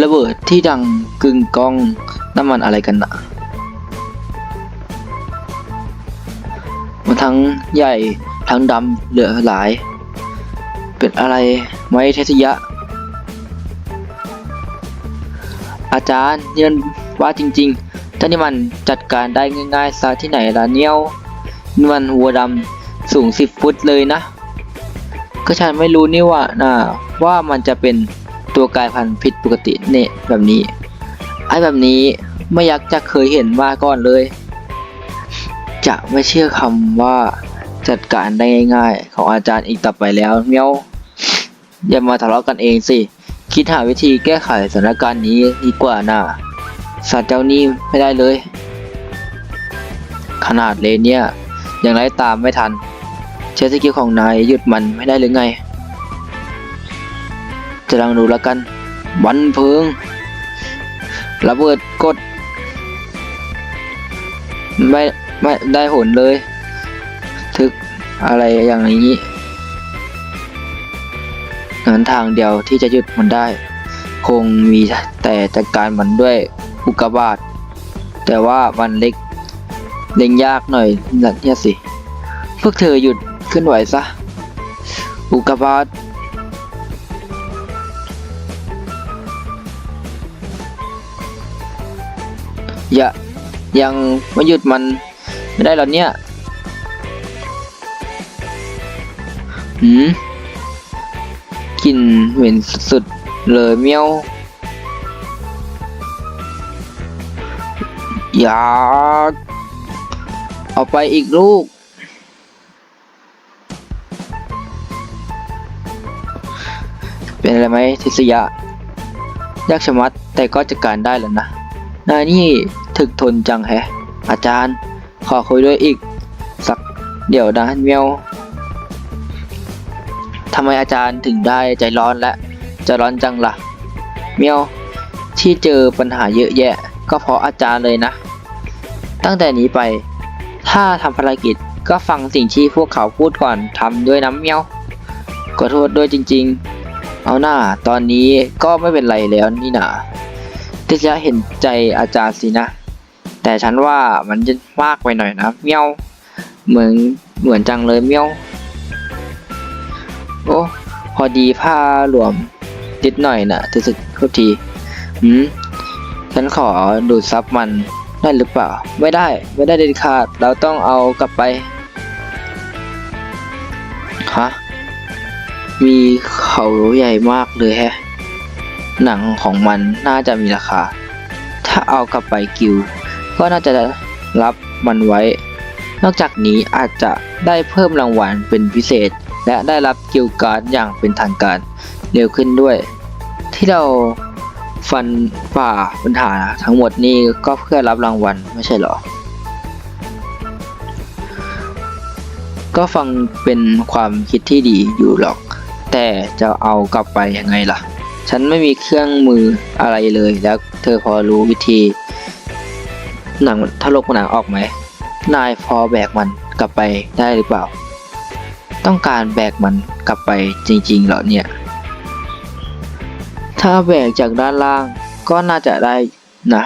ระเบิดที่ดังกึ่งก้องน้ำมันอะไรกันนะมันทั้งใหญ่ทั้งดำเหลือหลายเป็นอะไรไหมเทสยะ อาจารย์เนี่ยมันว่าจริงๆท่านนี่มันจัดการได้ง่ายๆซะที่ไหนล่ะเนี่ยนี่มันวัวดำสูงสิบฟุตเลยนะ ก็ฉันไม่รู้นี่ว่านะว่ามันจะเป็น ตัวกลายพันธุ์ผิดปกติเนี่ยแบบนี้ ไอ้แบบนี้ไม่อยากจะเคยเห็นมาก่อนเลย จะไม่เชื่อคำว่าจัดการได้ง่ายๆ ของอาจารย์อีกต่อไปแล้วเมียวอย่ามาทะเลาะกันเองสิ คิดหาวิธีแก้ไขสถานการณ์นี้ดีกว่าน่ะสัตว์เจ้านี้ไม่ได้เลย ขนาดเลนเนี่ยยังไล่ตามไม่ทันใช้สกิลของนายหยุดมันไม่ได้หรือไง จะลองดูแล้วกันบันเพิงระเบิดกด ไม่ไม่ได้ผลเลย ทึกอะไรอย่างนี้งั้นทางเดียวที่จะหยุดมันได้ คงมีแต่จัดการมันด้วยอุกกาบาตแต่ว่ามันเล็กเล็งยากหน่อยนะเนี่ยสิ พวกเธอหยุดเคลื่อนไหวซะ อุกกาบาต อย่ายังไม่หยุดมันไม่ได้หรอเนี่ยหืมกลิ่นเหม็นสุดๆเลยเมียวอย่าเอาไปอีกลูก เป็นอะไรไหมทิศยะ ยากชะมัดแต่ก็จัดการได้แล้วนะนายนี่ึกทนจังแฮะ อาจารย์ ขอคุยด้วยอีก สักเดี๋ยวนะเมียวทำไมอาจารย์ถึงได้ใจร้อนและจะร้อนจังล่ะ เมียวที่เจอปัญหาเยอะแยะ ก็เพราะอาจารย์เลยนะ ตั้งแต่นี้ไป ถ้าทำภารกิจก็ฟังสิ่งที่พวกเขาพูดก่อนทำด้วยน้ำเมียวขอโทษด้วยจริง ๆ เอาหน้าตอนนี้ก็ไม่เป็นไรแล้วนี่นาที่จะเห็นใจอาจารย์สินะ แต่ฉันว่ามันจะมากไปหน่อยนะเมียวเหมือนเหมือนจังเลยเมียวโอ้พอดีผ้าหลวมนิดหน่อยนะรู้สึกโทษทีหืมฉันขอดูดซับมันได้หรือเปล่า ไม่ได้ไม่ได้เด็ดขาด เราต้องเอากลับไปฮะมีเขาใหญ่มากเลยแฮะ หนังของมันน่าจะมีราคา ถ้าเอากลับไปกิว ก็น่าจะรับมันไว้ นอกจากนี้อาจจะได้เพิ่มรางวัลเป็นพิเศษ และได้รับกิลการ์ดอย่างเป็นทางการเร็วขึ้นด้วย ที่เราฟันฝ่าปัญหาทั้งหมดนี้ก็เพื่อรับรางวัลไม่ใช่หรอ ก็ฟังเป็นความคิดที่ดีอยู่หรอก แต่จะเอากลับไปยังไงล่ะ ฉันไม่มีเครื่องมืออะไรเลยแล้วเธอพอรู้วิธี หนังทะลกหนังออกไหม นายพอแบกมันกลับไปได้หรือเปล่า ต้องการแบกมันกลับไปจริงๆเหรอเนี่ย ถ้าแบกจากด้านล่างก็น่าจะได้นะ